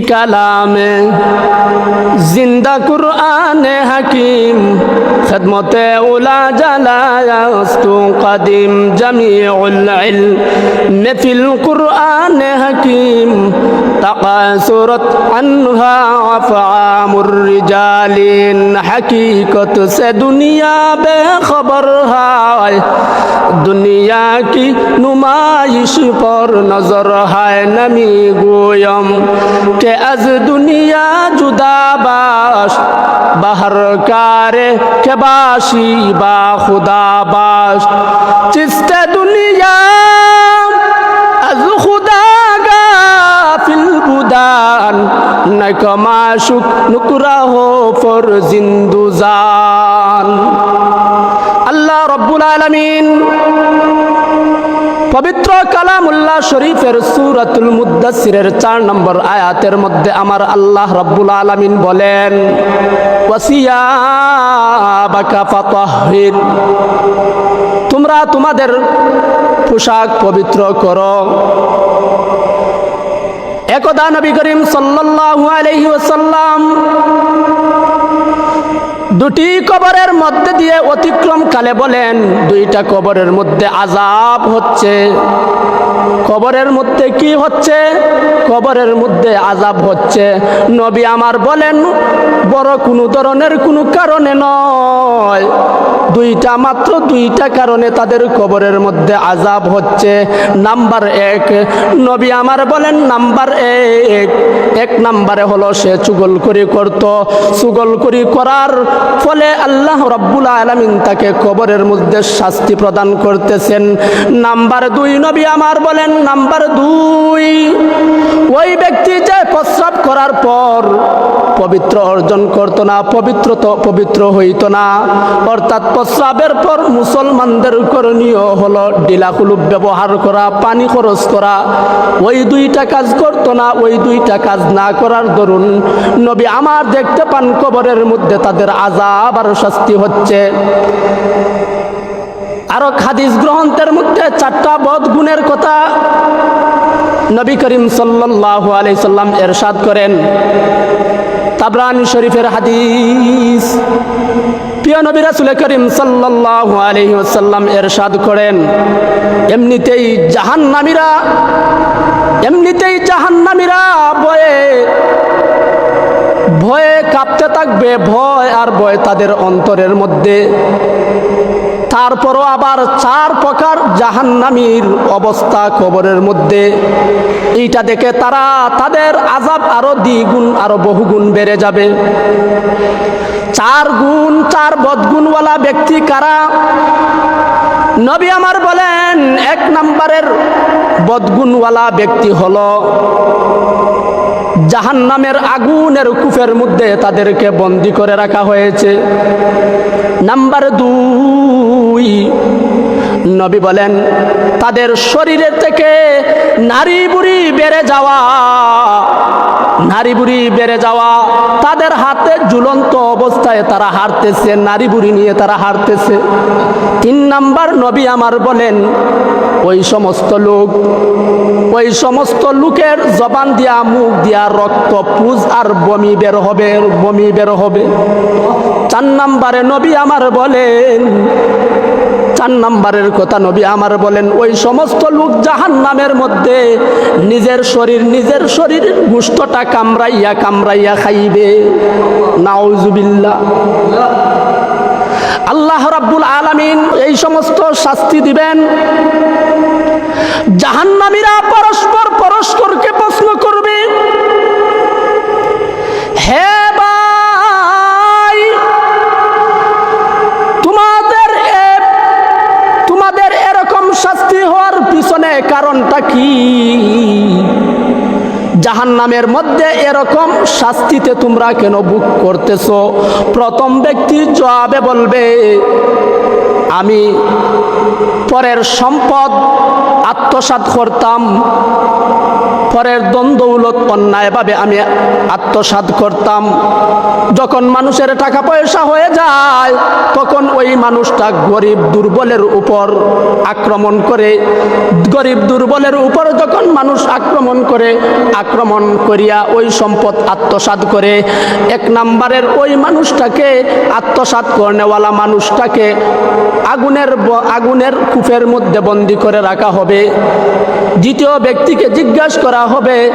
কালাম জিন্দা কুরআন হাকিম খদমতে উলা জালায়াস্তু কাদিম জামিউল ইলমে ফিল কুরআন হাকিম তাকাসুরত আনহা আফআমুর রিজালিন হাকিকত সে দুনিয়া বে খবর হায়। দুনিয়া কি নুমাইশ পর নজর হায় নামি গোয়ম। উঠে আজ দুনিয়া জুদাবাস বাহার কারে কেবাসি বা খুদা বাস চিস্তা দুনিয়া, আজ খুদা গাফিল বুদান নাক মাশুক নুকুরা হো ফর জিন্দুজান আল্লাহ রব্বুল আলমিন পবিত্র কালামুল্লাহ শরীফের সুরাতুল মুদাসিরের চার নম্বর আয়াতের মধ্যে আমার আল্লাহ রব্বুল আলামিন বলেন তোমরা তোমাদের পোশাক পবিত্র করো। একদা নবী করিম সাল্লাল্লাহু আলাইহি ওয়াসাল্লাম দুটি কবরের মধ্যে দিয়ে অতিক্রম কালে বলেন, দুইটা কবরের মধ্যে আজাব হচ্ছে। কবরের মধ্যে কি হচ্ছে? কবরের মধ্যে আজাব হচ্ছে। নবী আমার বলেন, বড় কোনো ধরনের কোনো কারণে নয়। দুইটা মাত্র দুইটা কারণে তাদের কবরের মধ্যে আজাব হচ্ছে। নাম্বার এক, নবী আমার বলেন, নাম্বার এক এক নাম্বারে হলো সে চুগল করি করত। চুগল করি করার ফলে আল্লাহ রব্বুল আলমিন তাকে কবরের মধ্যে শাস্তি প্রদান করতেছেন। নাম্বার দুই, নবী আমার বলেন, নাম্বার দুই, ওই ব্যক্তি যে প্রস্রাব করার পর পবিত্র অর্জন করত না পবিত্র তো পবিত্র হইত না। অর্থাৎ প্রস্রাবের পর মুসলমানদের করণীয় হলো ডিলাকুলুপ ব্যবহার করা, পানি খরচ করা। ওই দুইটা কাজ করত না, ওই দুইটা কাজ না করার দরুন নবী আমার দেখতে পান কবরের মধ্যে তাদের আজাব আর শাস্তি হচ্ছে। আরও হাদিস গ্রহণের মধ্যে চারটা বদ গুণের কথা নবী করিম সাল্লাল্লাহু আলাইহি সাল্লাম এরশাদ করেন। তাবরানি শরীফের হাদিস। প্রিয় নবী রাসূল করিম সাল্লাল্লাহু আলাইহি ওয়াসাল্লাম এরশাদ করেন, এমনিতেই জাহান্নামীরা এমনিতেই জাহান্নামীরা বয়ে ভয়ে কাঁপতে থাকবে, ভয় আর ভয় তাদের অন্তরের মধ্যে। তারপরও আবার চার প্রকার জাহান্নামীর অবস্থা কবরের মধ্যে। এইটা দেখে তারা তাদের আজাব আরও দ্বিগুণ, আরও বহুগুণ বেড়ে যাবে। চার গুণ, চার বদগুণওয়ালা ব্যক্তি কারা? নবী আমার বলেন, এক নম্বরের বদগুণওয়ালা ব্যক্তি হল জাহান নামের আগুনের কুফের মধ্যে তাদেরকে বন্দি করে রাখা হয়েছে। নাম্বার দুই নবী বলেন, তাদের শরীরের থেকে নারী বুড়ি বেড়ে যাওয়া, নারী বুড়ি বেড়ে যাওয়া, তাদের হাতে ঝুলন্ত অবস্থায় তারা হারতেছে, নারী বুড়ি নিয়ে তারা হারতেছে। তিন নাম্বার নবী আমার বলেন, ওই সমস্ত লোক, ওই সমস্ত লোকের জবান দিয়া, মুখ দিয়া রক্ত, পুজ আর বমি বের হবে, বমি বের হবে। চার নাম্বারে নবী আমার বলেন চার নাম্বারের কথা নবী আমার বলেন, ওই সমস্ত লোক জাহান নামের মধ্যে নিজের শরীর নিজের শরীর গুষ্টটা কামড়াইয়া কামড়াইয়া খাইবে। নাউজুবিল্লা আল্লাহ রাব্বুল আলামিন এই সমস্ত শাস্তি দিবেন। জাহান্নামীরা পরস্পর পরস্পরকে কারণটা কি? জাহান নামের মধ্যে এরকম শাস্তিতে তোমরা কেন বুক করতেছ? প্রথম ব্যক্তির জবাবে বলবে আমি পরের সম্পদ আত্মসাৎ করতাম, পরের দ্বন্দ্বৌলত অন্যায়ভাবে আমি আত্মসাৎ করতাম। যখন মানুষের টাকা পয়সা হয়ে যায়, তখন ওই মানুষটা গরিব দুর্বলের উপর আক্রমণ করে, গরিব দুর্বলের উপর যখন মানুষ আক্রমণ করে, আক্রমণ করিয়া ওই সম্পদ আত্মসাৎ করে। এক নাম্বারের ওই মানুষটাকে আত্মসাৎ করনেওয়ালা মানুষটাকে আগুনের আগুনের কূপের মধ্যে বন্দি করে রাখা হবে। দ্বিতীয় ব্যক্তিকে জিজ্ঞাসা করা হবে,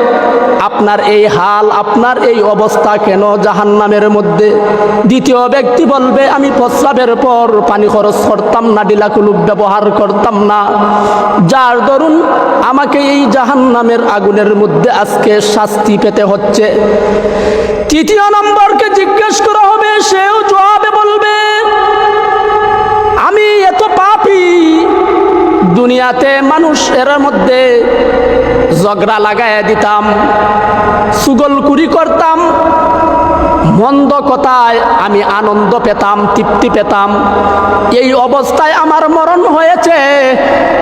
আপনার এই হাল, আপনার এই অবস্থা কেন জাহান্নামের মধ্যে? দ্বিতীয় ব্যক্তি বলবে, আমি প্রস্রাবের পর পানি খরচ করতাম না, ডিলাকুলুপ ব্যবহার করতাম না। যার দরুন আমাকে এই জাহান্নামের আগুনের মধ্যে আজকে শাস্তি পেতে হচ্ছে। তৃতীয় নম্বরকে দুনিয়াতে মানুষ এর মধ্যে ঝগড়া লাগাইয়া দিতাম সুগলকুরি করতাম মন্দ কথায় আমি আনন্দ পেতাম, তৃপ্তি পেতাম। এই অবস্থায় আমার মরণ হয়েছে।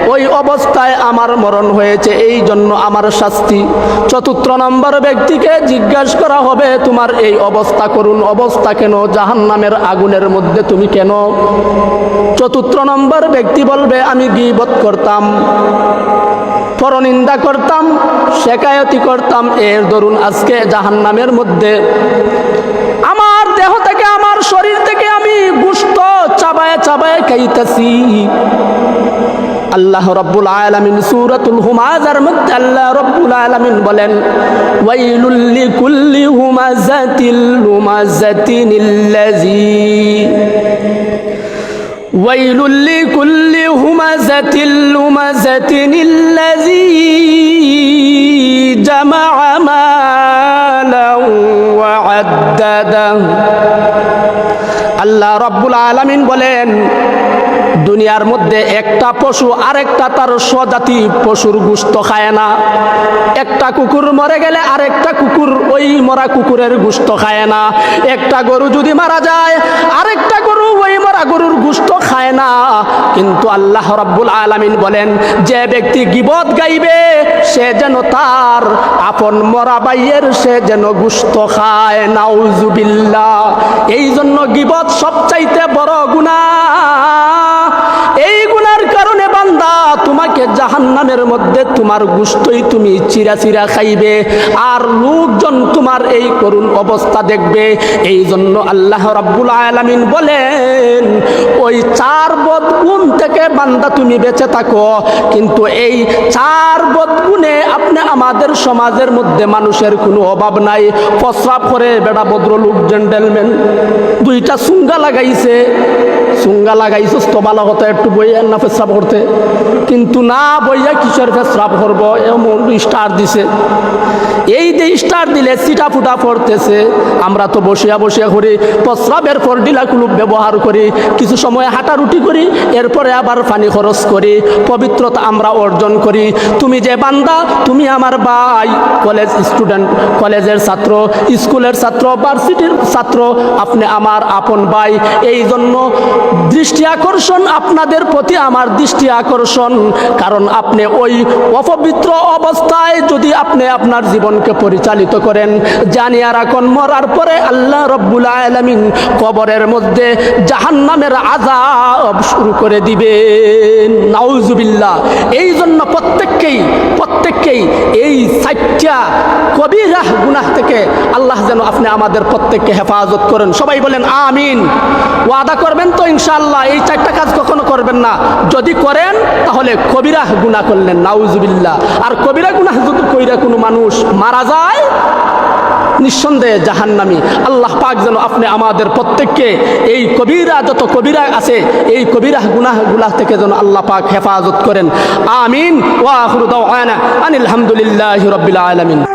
ওই অবস্থায় আমার মরণ হয়েছে। এই জন্য আমার শাস্তি। চতুর্থ নম্বর ব্যক্তিকে জিজ্ঞাসা করা হবে, তোমার এই অবস্থা করুন। অবস্থা কেন? জাহান্নামের আগুনের মধ্যে তুমি কেন? চতুর্থ নম্বর ব্যক্তি বলবে, আমি গিবত করতাম, পরনিন্দা করতাম, শেকায়তি করতাম। এর দরুন আজকে জাহান্নামের মধ্যে আমার দেহ থেকে আমার শরীর থেকে আমি গুস্ত চাবায় চাবায় খাইতেছি আল্লাহ রব্বুল আলামিন সূরাতুল হুমাজার মধ্যে আল্লাহ রব্বুল আলামিন বলেন ওয়াইলুল লিকুল্লি হুমাজাতিল হুমাজাতিনিল্লাযী ويل لكل همزة لمزة الذي جمع مالا وعدده আল্লাহ রব্বুল আলমিন বলেন, দুনিয়ার মধ্যে একটা পশু আরেকটা তার স্বজাতি পশুর গুস্ত খায় না। একটা কুকুর মরে গেলে আরেকটা কুকুর ওই মরা কুকুরের গুস্ত খায় না। একটা গরু যদি মারা যায়, আরেকটা গরু গরুর গুস্ত খায় না। কিন্তু আল্লাহ রব্বুল আলামিন বলেন, যে ব্যক্তি গিবত গাইবে, সে যেন তার আপন মরা বাইয়ের সে যেন গুস্ত খায়। নাউজুবিল্লাহ। এই জন্য গিবত সবচাইতে বড় গুনাহ। এই গুণার কারণে বান্দা তোমাকে জাহান্নামের মধ্যে তোমার গুস্তই তুমি চিরা চিরা খাইবে। আর লোকজন তোমার এই করুণ অবস্থা দেখবে। এই জন্য আল্লাহ রাব্বুল আলামিন বলেন, ওই চার বদগুণ থেকে বান্দা তুমি বেঁচে থাকো। কিন্তু এই চার বদগুণে আপনি আমাদের সমাজের মধ্যে মানুষের কোনো অভাব নাই। প্রস্রাব করে বেড়া ভদ্রলোক জেন্টেলম্যান দুইটা সুঙ্গা লাগাইছে। সুঙ্গা লাগাইছিস তো ভালো হতো একটু বইয়া না পেশাব করতে। কিন্তু না বইয়া কিশোর পেশাব করব এমন স্টার দিছে। এই যে স্টার দিলে সিটা ফুটা পড়তেছে, আমরা তো বসিয়া বসিয়া করি প্রস্রাবের পর ডিলা কুলুপ ব্যবহার করি, কিছু সময় হাঁটারুটি করি, এরপরে আবার পানি খরচ করি, পবিত্রতা আমরা অর্জন করি। তুমি যে বান্দা, তুমি আমার ভাই। কলেজ স্টুডেন্ট, কলেজের ছাত্র, স্কুলের ছাত্র, ভার্সিটির ছাত্র, আপনি আমার আপন ভাই। এই জন্য দৃষ্টি আকর্ষণ আপনাদের প্রতি, আমার দৃষ্টি আকর্ষণ। কারণ আপনি ওই অপবিত্র অবস্থায় যদি আপনি আপনার জীবনকে পরিচালিত করেন, জানিয়া রাখুন, মরার পরে আল্লাহ রব্বুল আলমিন কবরের মধ্যে জাহান্নামের আজাব শুরু করে দিবেন। নাউজুবিল্লাহ। এই জন্য প্রত্যেককেই প্রত্যেককেই এই সাইটটা কবিরাহ গুনাহ থেকে আল্লাহ যেন আপনি আমাদের প্রত্যেককে হেফাজত করেন। সবাই বলেন, আমিন। ওয়াদা করবেন তো ইনশাল্লাহ এই চারটা কাজ কখনো করবেন না। যদি করেন, তাহলে কবিরাহ গুণা করলেন নাউজুবিল্লা আর কবিরা গুনাহ যদি কইরা কোনো মানুষ মারা যায়, নিঃসন্দেহে জাহান্নামি। আল্লাহ পাক যেন আপনি আমাদের প্রত্যেককে এই কবিরা, যত কবিরা আছে, এই কবিরা গুনাহ গুলাহ থেকে যেন আল্লাহ পাক হেফাজত করেন। আমিন। ওয়া আখিরু দাওয়ানা আনিল হামদুলিল্লাহি রাব্বিল আলামিন।